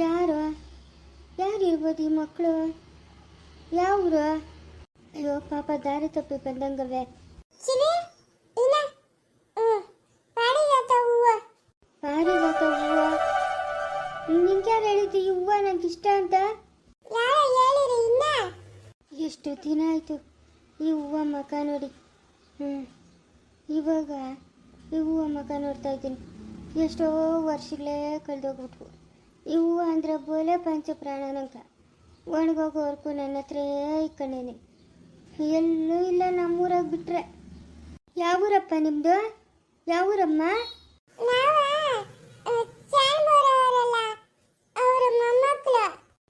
ಯಾರು? ಯಾರಿರ್ಬೋದು ಈ ಮಕ್ಕಳು? ಯಾವ್ರು? ಅಯ್ಯೋ ಪಾಪ ದಾರಿ ತಪ್ಪಿ ಬಂದಂಗವೆ ಪಾರಿಜಾತ ಹೂವ? ಪಾರಿಜಾತ ಹೂವು? ನಿಂಗೆ ಯಾರು ಹೇಳಿದ್ದು ಈ ಹೂವು ನಂಗೆ ಇಷ್ಟ ಅಂತ? ಎಷ್ಟು ದಿನ ಆಯಿತು ಈ ಹೂವ ಮಕ ನೋಡಿ? ಹ್ಞೂ ಇವಾಗ ಈ ಹೂವು ಮಕ ನೋಡ್ತಾ ಇದ್ದೀನಿ. ಎಷ್ಟೋ ವರ್ಷಗಳೇ ಕಳೆದೋಗ್ಬಿಟ್ವು. ಈ ಹೂವು ಅಂದರೆ ಬೋಲೆ ಪಂಚ ಪ್ರಾಣನಂಕ. ಒಣಗೋಗೋವರೆಗೂ ನನ್ನ ಹತ್ರ ಇಕ್ಕಣೇನೆ. ಎಲ್ಲೂ ಇಲ್ಲ ನಮ್ಮೂರಾಗ ಬಿಟ್ರೆ. ಯಾವೂರಪ್ಪ ನಿಮ್ಮದು ಯಾವೂರಮ್ಮ? ಶಾನ್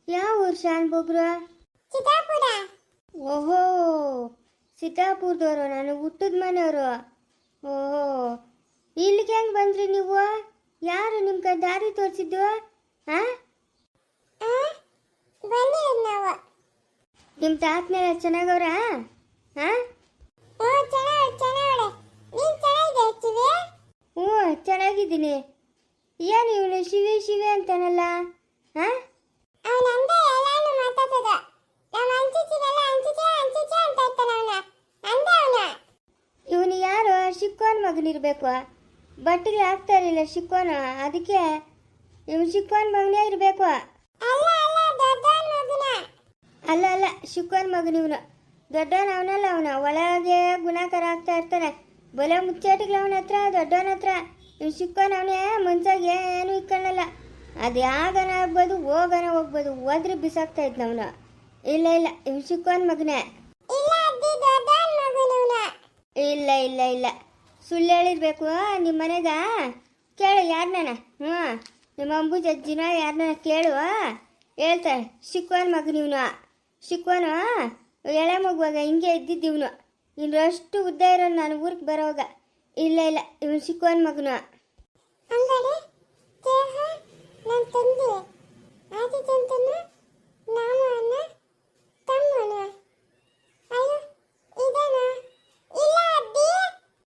ಯಾವ ಊರು ಶಾನ್ಬೋಗ್ರು ಚಿತ್ತಾಪುರ. ಓಹೋ ಸೀತಾಪುರದವರು ನಾನು ಹುಟ್ಟದ ಮನೆಯವರು. ಓಹೋ ಇಲ್ಲಿಗೆ ಹೆಂಗೆ ಬಂದ್ರಿ ನೀವು? ಯಾರು ನಿಮ್ಗೆ ದಾರಿ ತೋರಿಸಿದ್ದು? ಹಾಂ ಆ ಬಂದಿರೋದು ನಾವು ನಿಮ್ಮ ತಾತನೆಲ್ಲ ಚೆನ್ನಾಗವ್ರ ಹಾಂ? ಹ್ಞೂ ಚೆನ್ನಾಗಿದ್ದೀನಿ. ಏನು ಇವಳು ಶಿವೆ ಶಿವೆ ಅಂತಾನಲ್ಲ ಹಾಂ? ಇವನು ಯಾರು? ಶಿಕ್ಕೋನ್ ಮಗನಿರ್ಬೇಕು ಬಟ್ಟೆಗಳು ಹಾಕ್ತಾ ಇರಲಿಲ್ಲ ಶಿಕ್ಕೋನು. ಅದಕ್ಕೆ ಇವನು ಶಿಕ್ಕೋನ್ ಮಗನೇ ಇರಬೇಕು ಅಲ್ಲ ಅಲ್ಲ ದೊಡ್ಡವನ ಮಗುನ ಅಲ್ಲ ಮಗನಿವನು. ದೊಡ್ಡವನವನಲ್ಲ ಮಗನ ಇವನು ಅವನ. ಒಳಗೆ ಗುಣಾಕಾರ ಆಗ್ತಾ ಇರ್ತಾನೆ. ಬಲೆ ಮುಚ್ಚಾಟಿಗಳು ಅವನ ಹತ್ರ ದೊಡ್ಡವನ ಹತ್ರ. ಇವ್ನು ಶಿಕ್ಕೋನ್ ಅವನೇ ಮನ್ಸಾಗ ಏನು ಇಕ್ಕಳಲ್ಲ. ಅದು ಯಾಗನ ಆಗ್ಬೋದು ಹೋಗನ ಹೋಗ್ಬೋದು ಹೋದ್ರೆ ಬಿಸಾಕ್ತಾ ಇದ್ನ ಅವನು. ಇಲ್ಲ ಇಲ್ಲ. ಇವ್ ಶುಕನ್ ಮಗನೇ. ಇಲ್ಲ ಇಲ್ಲ ಇಲ್ಲ ಇಲ್ಲ. ಸುಳ್ಳು ಹೇಳಿರ್ಬೇಕು. ನಿಮ್ಮ ಮನೆಗ? ಕೇಳು ಯಾರನ್ನ? ಹ್ಞೂ. ನಿಮ್ಮ ಅಂಬುಜ ಜಜ್ಜಿನ ಯಾರನ್ನ ಕೇಳು ಹೇಳ್ತಾಳೆ. ಶಿಕ್ಕೋನ್ ಮಗನ ಇವನು ಶಿಕ್ಕೋನು ಎಳೆ ಮಗುವಾಗ ಹಿಂಗೆ ಇದ್ದಿದ್ದು ಇವನು. ಇನ್ನು ಅಷ್ಟು ಉದ್ದ ಇರೋನು ನಾನು ಊರಿಗೆ ಬರೋವಾಗ. ಇಲ್ಲ ಇಲ್ಲ ಇವನು ಚಿಕ್ಕವನ ಮಗನು.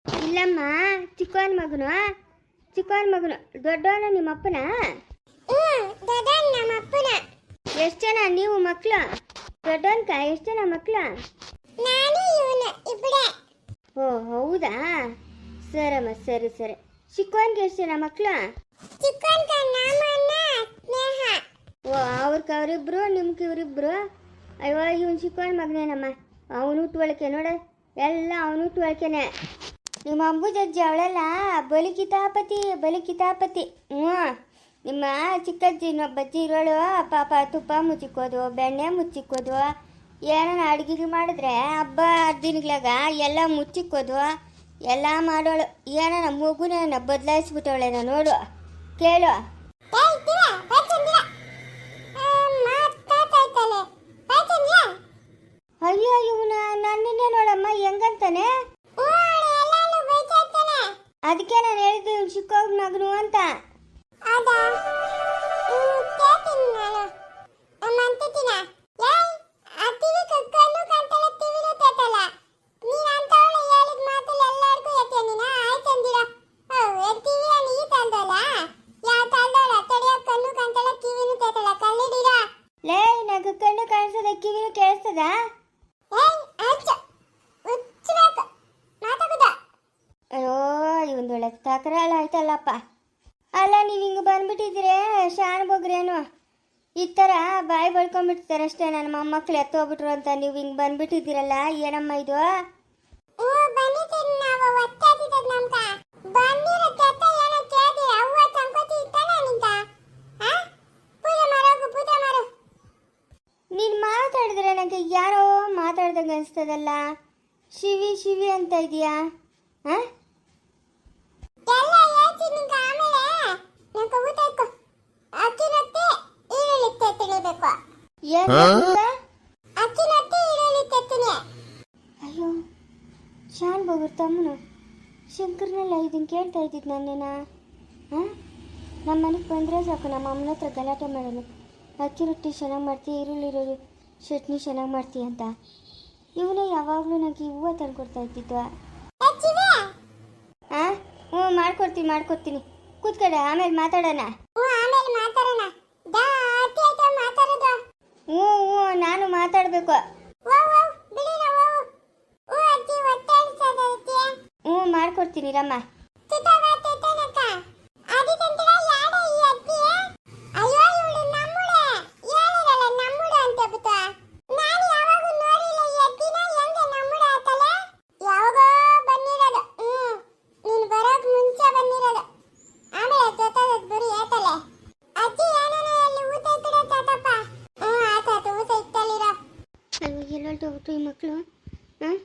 ಇಲ್ಲಮ್ಮ ಚಿಕ್ಕೋನ್ ಮಗನು. ಚಿಕ್ಕೋನ್ ಮಗನು ದೊಡ್ಡವನ ನಿಮ್ಮ ಅಪ್ಪನ ಹ್ಞೂ ದೊಡ್ಡವನ್ ನಮ್ಮ ಅಪ್ಪನ ಎಷ್ಟು ಜನ ನೀವು ಮಕ್ಕಳು ದೊಡ್ಡವನ್ಕ ಎಷ್ಟು ನಮ್ಮ ಮಕ್ಕಳ ನಾನು ಇವನು ಇಬ್ಬರೇ ಓ ಹೌದಾ? ಸರಮ್ಮ ಸರಿ ಸರಿ. ಚಿಕ್ಕವನ್ಗೆ ಎಷ್ಟು ಜನ ಮಕ್ಕಳು ಚಿಕ್ಕವನ್ಕ ಸ್ನೇಹ. ಓ ಅವ್ರಕ್ಕೆ ಅವರಿಬ್ರು ನಿಮ್ಗೆ ಇವರಿಬ್ರು ಅಯ್ಯೋ ಇವನು ಚಿಕ್ಕವನ ಮಗನೇನಮ್ಮ? ಅವನು ಹುಟ್ಟುವಳಿಕೆ ನೋಡ. ಎಲ್ಲ ಅವನು ಹುಟ್ಟುವಳಿಕೆನೆ ನಿಮ್ಮ ಅಂಬುಜಜ್ಜಿ ಅವಳೆಲ್ಲ ಬಲಿ ಕಿತಾಪತಿ ಬಲಿ ಕಿತಾಪತಿ. ಹ್ಞೂ ನಿಮ್ಮ ಚಿಕ್ಕಜ್ಜಿ ಇನ್ನೊಬ್ಬಜ್ಜಿ ಇರೋಳು ಪಾಪ ತುಪ್ಪ ಮುಚ್ಚಿಕ್ಕೋದು ಬೆಣ್ಣೆ ಮುಚ್ಚಿಕ್ಕೋದು ಏನಾನ ಅಡುಗೆ ಮಾಡಿದ್ರೆ ಹಬ್ಬ ದಿನಗಳಾಗ ಎಲ್ಲ ಮುಚ್ಚಿಕ್ಕೋದು ಎಲ್ಲ ಮಾಡೋಳು. ಏನಾನ ಮಗುನ ಬದಲಾಯಿಸ್ಬಿಟ್ಟವಳೇನ ನೋಡು ಕೇಳು. ಅಯ್ಯೋ ಇವನ ನನ್ನನ್ನೇ ನೋಡಮ್ಮ ಹೆಂಗಂತಾನೆ? ಅದಕ್ಕೆ ನಾನು ಹೇಳ್ತೀನಿ ಚಿಕ್ಕವ್ರ ಮಗನು ಅಂತ. ಕಿವಿನು ಕೇಳಿಸ್ತದ? ಅಯ್ಯೋ ಇವೊಂದೊಳ್ಳೆ ತಕರಾಳ ಆಯ್ತಲ್ಲಪ್ಪ. ಅಲ್ಲ ನೀವು ಹಿಂಗೆ ಬಂದ್ಬಿಟ್ಟಿದ್ರೆ ಶಾನ್ ಬೊಗ್ರೇನು? ಈ ಥರ ಬಾಯಿ ಬಳ್ಕೊಂಡ್ಬಿಡ್ತಾರೆ ಅಷ್ಟೇ ನನ್ನ ಮೊಮ್ಮಕ್ಳು ಎತ್ತೋಗ್ಬಿಟ್ರು ಅಂತ. ನೀವು ಹಿಂಗೆ ಬಂದ್ಬಿಟ್ಟಿದ್ದೀರಲ್ಲ ಏನಮ್ಮ ಇದು? ನೀನು ಮಾತಾಡಿದ್ರೆ ನನಗೆ ಯಾರೋ ಮಾತಾಡ್ದಂಗೆ ಅನಿಸ್ತದಲ್ಲ. ಶಿವಿ ಶಿವಿ ಅಂತ ಇದೆಯಾ? ಹಾಂ ಎಲ್ಲ ಹೇಳ್ತೀನಿ ನಿಂಕ ಆಮೇಲೆ ನಂಗೆ ಊಟ ಇಕ್ಕು ಅಕ್ಕಿ ರೊಟ್ಟಿ ಈರುಳ್ಳಿ ತೆತ್ತಿಳಿಬೇಕು ಏನು ಅಕ್ಕಿ ರೊಟ್ಟಿ ಈರುಳ್ಳಿ ತೆತ್ತೀನಿ ಅಯ್ಯೋ ಶಾನ್ ಬಗುರ್ ತಮ್ಮನು. ಶಂಕರ್ನೆಲ್ಲ ಇದನ್ನು ಕೇಳ್ತಾ ಇದ್ದಿದ್ದು ನನ್ನೇನ? ಹಾಂ? ನಮ್ಮ ಮನೆಗೆ ಬಂದರೆ ಸಾಕು ನಮ್ಮ ಅಮ್ಮನ ಹತ್ರ ಗಲಾಟೆ ಮಾಡೋದು ಅಕ್ಕಿ ರೊಟ್ಟಿ ಚೆನ್ನಾಗಿ ಮಾಡ್ತೀಯ ಈರುಳ್ಳಿ ಈರುಳ್ಳಿ ಚಟ್ನಿ ಚೆನ್ನಾಗಿ ಮಾಡ್ತೀಯ ಅಂತ. ಇವನೇ ಯಾವಾಗಲೂ ನನಗೆ ಹೂವು ತಂದ್ಕೊಡ್ತಾ ಇದ್ದಿದ್ದು. ಹಾಂ? ಹ್ಞೂ ಮಾಡ್ಕೊಡ್ತೀನಿ ಮಾಡ್ಕೊಡ್ತೀನಿ. ಕೂತ್ಕಡೆ ಆಮೇಲೆ ಮಾತಾಡೋಣ. ಹ್ಞೂ ಆಮೇಲೆ ಮಾತಾಡೋಣ ದಾ ಹ್ಞೂ ಹ್ಞೂ ನಾನು ಮಾತಾಡಬೇಕು ಓ ಓ ಬಿಡಿ ನಾವು ಓ ಅಜ್ಜಿ ಹೊಟ್ಟೆ ಅನ್ಸದೈತಿ ಹ್ಞೂ ಮಾಡ್ಕೊಡ್ತೀನಿ ರಮ್ಮ ತುತವ ತುತನಕ ಆದಿತಂತ್ರ ಯಾಡ ಈ ಅಜ್ಜಿ ಅಯ್ಯೋ ಇವಳು ನಮ್ಮುಡೆ ಹೇಳಿರಲ್ಲ ನಮ್ಮುಡೆ ಅಂತ ಬಿತ್ತ ನಾನು ಯಾವಾಗೂ ನೋಡಿಲ್ಲ ಈ ಅಜ್ಜಿನ ಹೆಂಗೆ ನಮ್ಮುಡೆ ಆತಲ್ಲ ಯಾವಾಗೋ ಬಂದಿರೋದು ಹ್ಮ್ ನೀನು ಬರೋಕ್ ಮುಂಚೆ ಬಂದಿರೋದು ಆಮೇಲೆ ಜೊತೆ ಬರೀ ಏತಲೆ ಅಜ್ಜಿ ಏನೇನೋ ಅಲ್ಲಿ ಊಟ ಇಟ್ಟಿರೋ ತಾತಪ್ಪ ಹ್ಮ್ ಆತಾತು ಊಟ ಇಟ್ಟಲ್ಲಿರೋ ನನಗೆ ಎಲ್ಲೊಟ್ಟು ಹೋಗ್ಬಿಟ್ರು ಈ ಮಕ್ಕಳು ಹಾಂ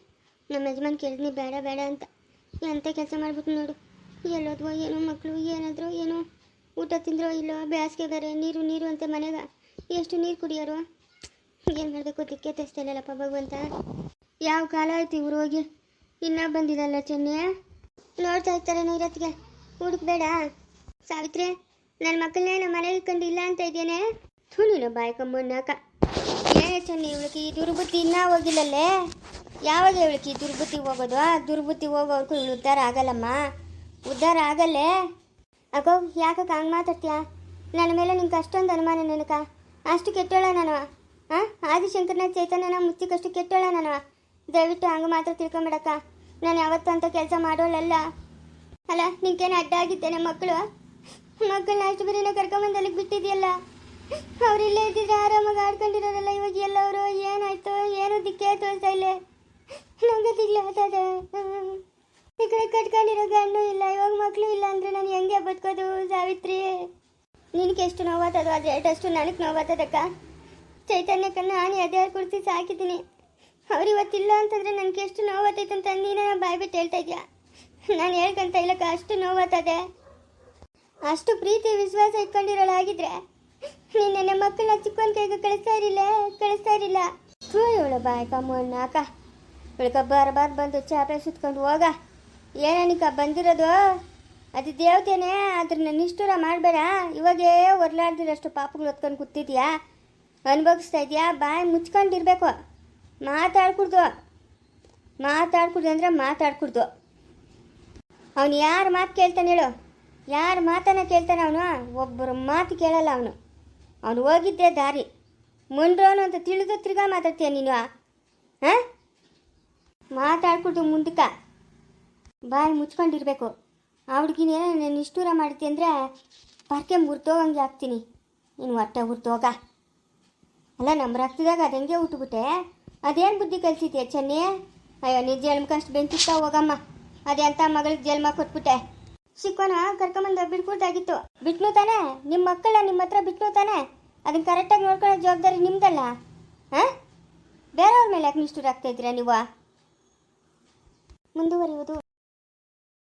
ನಮ್ಮ ಯಜಮಾನ್ ಕೇಳಿದ್ನಿ ಬೇಡ ಬೇಡ ಅಂತ. ಎಂಥ ಕೆಲಸ ಮಾಡ್ಬಿಟ್ಟು ನೋಡು. ಎಲ್ಲೋದ್ವೋ ಏನೋ ಮಕ್ಕಳು ಏನಾದರೂ ಏನೋ ಊಟ ತಿಂದ್ರೋ ಇಲ್ಲೋ ಬೇಸಿಗೆ ಬೇರೆ ನೀರು ನೀರು ಅಂತ ಮನೆಗೆ. ಎಷ್ಟು ನೀರು ಕುಡಿಯೋರು? ಏನು ಮಾಡಬೇಕು? ದಿಕ್ಕೆ ತೆಸ್ತಾನಲ್ಲಪ್ಪ ಭಗವಂತ. ಯಾವ ಕಾಲ ಆಯ್ತು ಇವ್ರು ಹೋಗಿ? ಇನ್ನೂ ಬಂದಿಲ್ಲಲ್ಲ ಚೆನ್ನಿ? ನೋಡ್ತಾ ಇರ್ತಾರೆ ನೀರತ್ತಿಗೆ ಹುಡುಕ್ಬೇಡ ಸಾವಿತ್ರಿ ನನ್ನ ಮಕ್ಕಳನ್ನೇ ನಮ್ಮ ಮನೆಗೆ ಕಂಡು ಇಲ್ಲ ಅಂತ ಇದ್ದೇನೆ ಥೂ ನೀನು ಬಾಯ್ ಕಮ್ಮಣ್ಣಾಕ ಏನೇ ಚೆನ್ನಿ, ಇವಳಿಗೆ ಈ ದುರ್ಬುದ್ಧಿ ಇನ್ನೂ ಹೋಗಿಲ್ಲಲ್ಲೇ? ಯಾವಾಗ ಇವಳಿಗೆ ದುರ್ಬುತಿ ಹೋಗೋದು? ಆ ದುರ್ಬುತಿ ಹೋಗೋವರೆಗೂ ಇವಳು ಉದ್ಧಾರ ಆಗಲ್ಲಮ್ಮ. ಉದ್ಧಾರ ಆಗಲ್ಲೇ? ಅಗೋ ಯಾಕಕ್ಕ ಹಂಗೆ ಮಾತಾಡ್ತೀಯ? ನನ್ನ ಮೇಲೆ ನಿಂಗೆ ಅಷ್ಟೊಂದು ಅನುಮಾನ ನನಕ ಅಷ್ಟು ಕೆಟ್ಟೋಳ ನಾನು ಹಾಂ ಆದಿಶಂಕರನ ಚೈತನ್ಯನ ಮುಚ್ಚಿಕಷ್ಟು ಕೆಟ್ಟೋಳ ನಾನು ದಯವಿಟ್ಟು ಹಂಗೆ ಮಾತ್ರ ತಿಳ್ಕೊಂಬಿಡಕ್ಕ. ನಾನು ಯಾವತ್ತೂ ಅಂತ ಕೆಲಸ ಮಾಡೋಳಲ್ಲ. ಅಲ್ಲ ನಿಂಗೇನು ಅಡ್ಡ ಆಗಿದ್ದೇನೆ ಮಕ್ಕಳು? ಮಕ್ಕಳನ್ನ ಅಷ್ಟು ಬರೀನ ಕರ್ಕೊಂಬಂದು ಅಲ್ಲಿಗೆ ಬಿಟ್ಟಿದೆಯಲ್ಲ ಅವ್ರು ಇಲ್ಲೇ ಇದ್ದಿದ್ರೆ ಆರಾಮಾಗಿ ಆಡ್ಕೊಂಡಿರೋದಲ್ಲ ಇವಾಗ ಎಲ್ಲವರು ಏನಾಯ್ತು? ಏನು ದಿಕ್ಕೇ ತೋರಿಸ್ತಾ ಇಲ್ಲ. ನಂಗೆ ದಿಗ್ಲಾಗ್ತದೆ ಈ ಕಡೆ ಕಟ್ಕೊಂಡಿರೋ ಗಂಡು ಇಲ್ಲ ಇವಾಗ ಮಕ್ಕಳು ಇಲ್ಲ ಅಂದ್ರೆ ನಾನು ಹೆಂಗೆ ಬದುಕೋದು ಸಾವಿತ್ರಿ ನಿನಗೆ ಎಷ್ಟು ನೋವಾತದೋ ಅದು ಅಷ್ಟು ನನಗೆ ನೋವಾತದಕ್ಕ ಚೈತನ್ಯಕ್ಕೆ ನಾನು ಅದೇ ಕುಡಿಸಿ ಸಾಕಿದ್ದೀನಿ ಅವ್ರು ಇವತ್ತಿಲ್ಲ ಅಂತಂದ್ರೆ ನನಗೆ ಎಷ್ಟು ನೋವಾತೈತೆ ಅಂತ ನೀನೇ ಬಾಯಿ ಬಿಟ್ಟು ಹೇಳ್ತಾ ಇದೆಯಾ ನಾನು ಹೇಳ್ಕೊಂತ ಇಲ್ಲಕ್ಕ ಅಷ್ಟು ನೋವಾತದೆ ಅಷ್ಟು ಪ್ರೀತಿ ವಿಶ್ವಾಸ ಇಟ್ಕೊಂಡಿರೋಳಾಗಿದ್ರೆ ನೀನು ನನ್ನ ಮಕ್ಕಳನ್ನ ಚಿಕ್ಕ ಕೈಗೆ ಕಳಿಸ್ತಾ ಇರಲಿಲ್ಲ ಕಳಿಸ್ತಾ ಇರಲಿಲ್ಲ ಇವಳು ಬಾಯ್ ಕಮ್ಮ ಅಕ್ಕ ಇವಳಿಕ ಬಾರ ಬಂದು ಚಾಪೆ ಸುತ್ಕೊಂಡು ಹೋಗ. ಏನನಿಕ ಬಂದಿರೋದು? ಅದು ದೇವತೆನೇ ಅದ್ರನ್ನ ನಿಷ್ಠುರ ಮಾಡಬೇಡ. ಇವಾಗೇ ಒರ್ಲಾಡ್ದಿರಷ್ಟು ಪಾಪಗಳು ಹೊತ್ಕೊಂಡು ಕೂತಿದ್ಯಾ? ಅನುಭವಿಸ್ತಾ ಇದೆಯಾ? ಬಾಯಿ ಮುಚ್ಕೊಂಡಿರ್ಬೇಕು. ಮಾತಾಡ್ಕೊಡ್ದು. ಮಾತಾಡ್ಕೊಡ್ದು ಅಂದರೆ ಮಾತಾಡ್ಕೊಡ್ದು. ಅವನು ಯಾರ ಮಾತು ಕೇಳ್ತಾನೆ ಹೇಳು. ಯಾರ ಮಾತನ್ನ ಕೇಳ್ತಾನೆ ಅವನು? ಒಬ್ಬರ ಮಾತು ಕೇಳಲ್ಲ ಅವನು. ಅವನು ಹೋಗಿದ್ದೆ ದಾರಿ. ಮುಂಡ್ರೋನು ಅಂತ ತಿಳಿದು ತಿರ್ಗಾ ಮಾತಾಡ್ತೀಯ ನೀನು? ಹಾಂ? ಮಾತಾಡ್ಕೊಟ್ಟು ಮುಂದಕ್ಕೆ. ಬಾಯಿ ಮುಚ್ಕೊಂಡಿರ್ಬೇಕು. ಆ ಹುಡುಗಿನ ನಾನು ನಿಷ್ಠೂರ ಮಾಡ್ತಿ ಅಂದರೆ ಪರ್ಕೆ ಮುರ್ತೋಗಂಗೆ ಹಾಕ್ತೀನಿ. ನೀನು ಹೊಟ್ಟೆ ಹುರ್ತೋಗ ಅಲ್ಲ ನಮ್ಮ ರಕ್ತದಾಗ ಅದು ಹೆಂಗೆ ಅದೇನು ಬುದ್ಧಿ ಕಲ್ಸಿದ್ಯಾ ಚೆನ್ನಿ? ಅಯ್ಯೋ ನೀ ಜನ್ಮಕ್ಕಷ್ಟು ಬೆಂಕಿಸ್ತಾ ಹೋಗಮ್ಮ. ಅದೇ ಅಂತ ಮಗಳಿಗೆ ಜೇಲ್ಮ ಕೊಟ್ಬಿಟ್ಟೆ. ಸಿಕ್ಕೋನ ಕರ್ಕೊಂಬಂದು ಬಿಟ್ಕೊಡ್ತಾಗಿತ್ತು ಬಿಟ್ನು ತಾನೆ? ನಿಮ್ಮ ಮಕ್ಕಳ ನಿಮ್ಮ ಹತ್ರ ಬಿಟ್ನು ತಾನೆ? ಅದನ್ನ ಕರೆಕ್ಟಾಗಿ ನೋಡ್ಕೊಳ್ಳೋ ಜವಾಬ್ದಾರಿ ನಿಮ್ದಲ್ಲ, ಹಾಂ? ಬೇರೆಯವ್ರ ಮೇಲೆ ಯಾಕೆ ನಿಷ್ಠೂರಾಗ್ತಾ ಇದ್ದೀರಾ ನೀವು? ಮುಂದುವರಿಯುವುದು.